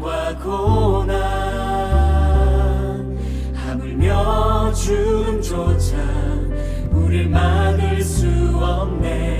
가난과 고난 하물며 죽음조차 우릴 막을 수 없네